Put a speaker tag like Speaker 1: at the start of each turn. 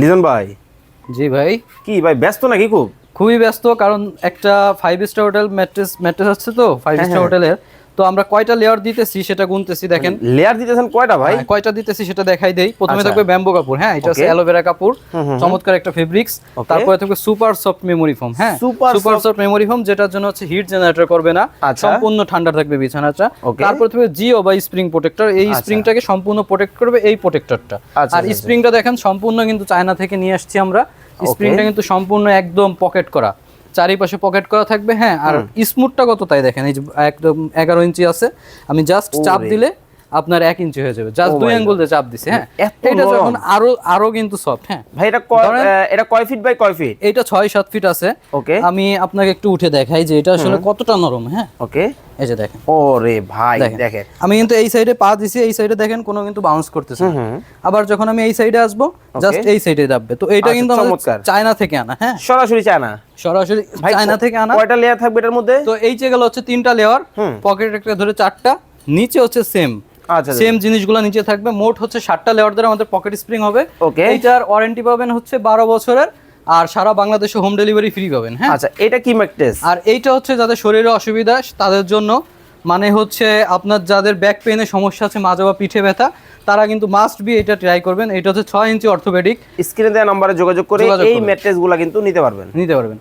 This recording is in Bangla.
Speaker 1: লিজন ভাই?
Speaker 2: জি ভাই।
Speaker 1: কি ভাই ব্যস্ত নাকি খুব?
Speaker 2: খুবই ব্যস্ত কারণ একটা five star hotel mattress mattress আছে তো ফাইভ স্টার। হোটেলের তো আমরা কয়টা লেয়ার দিতেছি সেটা গুনতেছি দেখেন।
Speaker 1: লেয়ার দিতেছেন কয়টা ভাই?
Speaker 2: হ্যাঁ, কয়টা দিতেছি সেটা দেখাই দেই। প্রথমে
Speaker 1: আচ্ছা।
Speaker 2: থাকবে ব্যাম্বো কাপড় হ্যাঁ এটা হচ্ছে অ্যালোভেরা কাপড় চমৎকার একটা ফেব্রিক্স তারপরে থাকবে সুপার সফট মেমোরি ফোম হ্যাঁ। সুপার সফট মেমোরি ফোম যেটার জন্য হচ্ছে হিট জেনারেটর করবে না।
Speaker 1: আচ্ছা।
Speaker 2: সম্পূর্ণ ঠান্ডা থাকবে বিছানাটা. তারপরে থাকবে জিও বা স্প্রিং প্রোটেক্টর এই
Speaker 1: আচ্ছা।
Speaker 2: স্প্রিংটাকে সম্পূর্ণ প্রোটেক্ট করবে এই প্রোটেক্টরটা
Speaker 1: আচ্ছা,
Speaker 2: আর
Speaker 1: আচ্ছা,
Speaker 2: স্প্রিংটা দেখেন সম্পূর্ণ কিন্তু চায়না থেকে নিয়ে আসছি আমরা। স্প্রিংটা কিন্তু সম্পূর্ণ একদম পকেট করা। চারিপাশে পকেট করা থাকবে হ্যাঁ আর স্মুথটা কত তাই দেখেন এই যে একদম এগারো ইঞ্চি আছে। আমি জাস্ট চাপ দিলে আপনার এক ইঞ্চি হয়ে যাবে। জাস্ট
Speaker 1: Oh
Speaker 2: দুই
Speaker 1: my
Speaker 2: আঙ্গুল দিয়ে চাপ দিছে হ্যাঁ? এটা যখন আরও আরও কিন্তু সফট হ্যাঁ?
Speaker 1: ভাই এটা কয় এটা কয় ফিট বাই কয় ফিট
Speaker 2: এইটা ছয় সাত ফিট আছে।
Speaker 1: ওকে
Speaker 2: আমি আপনাকে একটু উঠে দেখাই যে এটা আসলে কতটা নরম হ্যাঁ?
Speaker 1: ওকে
Speaker 2: এই যে দেখেন।
Speaker 1: ওরে ভাই
Speaker 2: দেখেন। আমি কিন্তু এই সাইডে পা দিছি এই সাইডে দেখেন কোনো কিন্তু বাউন্স করতেছে। আবার যখন আমি এই সাইডে আসব জাস্ট এই সাইডে দাববে। তো এইটা
Speaker 1: আচ্ছা,
Speaker 2: কিন্তু
Speaker 1: চমৎকার।
Speaker 2: চায়না থেকে আনা হ্যাঁ?
Speaker 1: সরাসরি চায়না
Speaker 2: সরাসরি চায়না থেকে আনা।
Speaker 1: কয়টা লেয়ার থাকবে এটার মধ্যে?
Speaker 2: তো এই যে গেল হচ্ছে তিনটা লেয়ার পকেট একটা ধরে চারটা নিচে হচ্ছে সেম সেম জিনিসগুলো নিচে থাকবে। মোট হচ্ছে সাতটা লেয়ার ধরে আমাদের পকেট স্প্রিং হবে. এইটার ওয়ারেন্টি পাবেন হচ্ছে বারো বছরের আর সারা বাংলাদেশে হোম ডেলিভারি ফ্রি পাবেন হ্যাঁ?
Speaker 1: আচ্ছা এটা কি ম্যাট্রেস
Speaker 2: আর এইটা হচ্ছে যাদের শরীরে অসুবিধা তাদের জন্য। মানে হচ্ছে আপনার যাদের ব্যাক পেইনের সমস্যা আছে মাজা বা পিঠে ব্যথা তারা কিন্তু মাস্ট বি এটা ট্রাই করবেন। এটা হচ্ছে ছয় ইঞ্চি অর্থোপেডিক
Speaker 1: স্ক্রিনে দেওয়া নম্বরে যোগাযোগ করে এই
Speaker 2: করবেন।
Speaker 1: ম্যাট্রেসগুলা কিন্তু নিতে পারবেন।
Speaker 2: নিতে পারবেন।